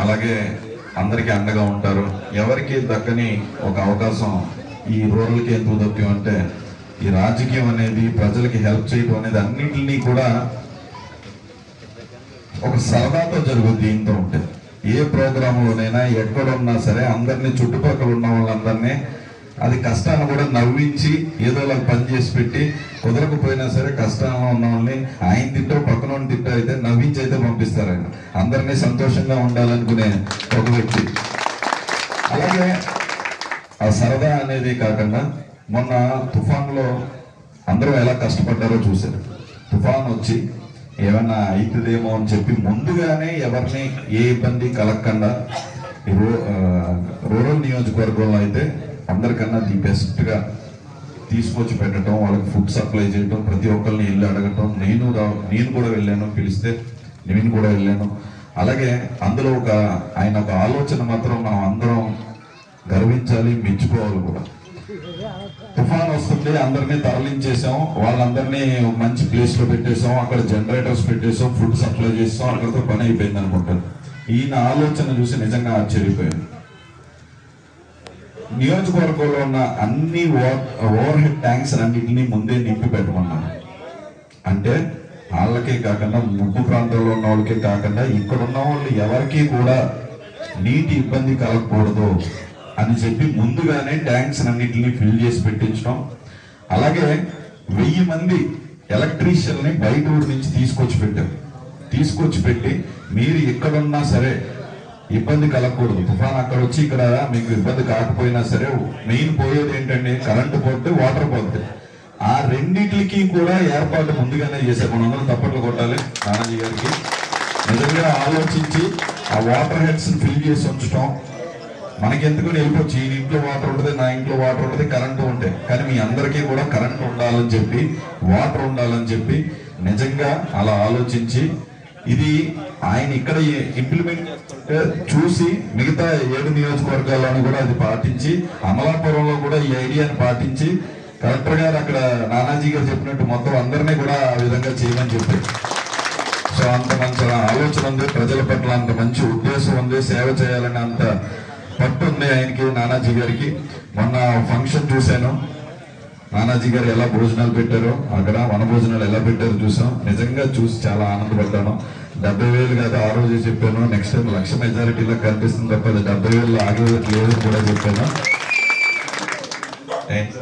అలాగే అందరికీ అండగా ఉంటారు. ఎవరికి దక్కని ఒక అవకాశం ఈ రూరల్కి ఎందుకు దక్కాం అంటే ఈ రాజకీయం అనేది ప్రజలకి హెల్ప్ చేయడం అనేది అన్నింటినీ కూడా ఒక సరదాతో జరుగుద్ది దీంతో ఉంటుంది ఏ ప్రోగ్రాంలోనైనా ఎక్కడున్నా సరే అందరినీ చుట్టుపక్కల ఉన్న వాళ్ళందరినీ అది కష్టాన్ని కూడా నవ్వించి ఏదో అలా పని చేసి పెట్టి కుదరకపోయినా సరే కష్టంలో ఉన్న వాళ్ళని ఆయన తిట్టో పక్కన తిట్టో అయితే నవ్వించి అయితే పంపిస్తారు ఆయన అందరినీ సంతోషంగా ఉండాలనుకునే ఒక వ్యక్తి. అలాగే ఆ సరదా అనేది కాకుండా మొన్న తుఫాన్లో అందరూ ఎలా కష్టపడ్డారో చూశారు. తుఫాన్ వచ్చి ఏమన్నా అవుతుందేమో అని చెప్పి ముందుగానే ఎవరిని ఏ ఇబ్బంది కలగకుండా రూరల్ నియోజకవర్గంలో అయితే అందరికన్నా ది బెస్ట్గా తీసుకొచ్చి పెట్టడం వాళ్ళకి ఫుడ్ సప్లై చేయడం ప్రతి ఒక్కరిని వెళ్ళి అడగటం. నేను రా- నేను కూడా వెళ్ళాను పిలిస్తే నేను కూడా వెళ్ళాను. అలాగే అందులో ఒక ఆయన ఒక ఆలోచన మాత్రం మనం అందరం గర్వించాలి మెచ్చుకోవాలి కూడా. తుఫాన్ వస్తుంది అందరినీ తరలించేసాం వాళ్ళందరినీ మంచి ప్లేస్లో పెట్టేసాం అక్కడ జనరేటర్స్ పెట్టేసాం ఫుడ్ సప్లై చేసాం అక్కడతో పని అయిపోయింది అనుకుంటారు ఈయన ఆలోచన చూసి నిజంగా ఆశ్చర్యపోయాను నియోజకవర్గంలో ఉన్న అన్ని ఓవర్ హెడ్ ట్యాంక్స్ అన్నింటినీ ముందే నింపి పెట్టమన్నాను అంటే వాళ్ళకే కాకుండా ముప్పు ప్రాంతంలో ఉన్న వాళ్ళకే కాకుండా ఇక్కడ ఉన్న వాళ్ళు ఎవరికి కూడా నీటి ఇబ్బంది కలగకూడదు అని చెప్పి ముందుగానే ట్యాంక్స్ అన్నింటినీ ఫిల్ చేసి పెట్టించడం. అలాగే వెయ్యి మంది ఎలక్ట్రీషియన్ని బయట ఊరి నుంచి తీసుకొచ్చి పెట్టారు. తీసుకొచ్చి పెట్టి మీరు ఎక్కడున్నా సరే ఇబ్బంది కలగకూడదు. తుఫాన్ అక్కడ వచ్చి ఇక్కడ మీకు ఇబ్బంది కాకపోయినా సరే మెయిన్ పోయేది ఏంటంటే కరెంటు పోతే వాటర్ పోతే ఆ రెండింటికి కూడా ఏర్పాటు ముందుగానే చేశారు. మనందరం తప్పట్లు కొట్టాలి నానాజీ గారికి. నిజంగా ఆలోచించి ఆ వాటర్ హెడ్స్ ఫిల్ చేసి ఉంచడం మనకెందుకు వెళ్ళిపోవచ్చు ఈ ఇంట్లో వాటర్ ఉంటుంది నా ఇంట్లో వాటర్ ఉంటుంది కరెంటు ఉంటాయి కానీ మీ అందరికీ కూడా కరెంట్ ఉండాలని చెప్పి వాటర్ ఉండాలని చెప్పి నిజంగా అలా ఆలోచించి ఇది ఆయన ఇక్కడ ఇంప్లిమెంట్ చూసి మిగతా ఏడు నియోజకవర్గాల్లోనూ కూడా అది పాటించి అమలాపురంలో కూడా ఈ ఐడియాని పాటించి కలెక్టర్ గారు అక్కడ నానాజీ గారు చెప్పినట్టు మొత్తం అందరినీ కూడా ఆ విధంగా చేయమని చెప్పారు సో అంత మంచి ఆలోచన ఉంది ప్రజల పట్ల అంత మంచి ఉద్దేశం ఉంది సేవ చేయాలని అంత పట్టు ఉంది ఆయనకి నానాజీ గారికి. మొన్న ఫంక్షన్ చూశాను. నానాజీ గారు ఎలా భోజనాలు పెట్టారో అక్కడ వన భోజనాలు ఎలా పెట్టారో చూసాం నిజంగా చూసి చాలా ఆనందపడ్డాను. డెబ్బై వేలు కాదు ఆ రోజు చెప్పాను నెక్స్ట్ టైం లక్ష మెజారిటీలో కనిపిస్తుంది తప్ప అది డెబ్బై వేలు ఆగేది లేదని కూడా చెప్పాను థాంక్స్.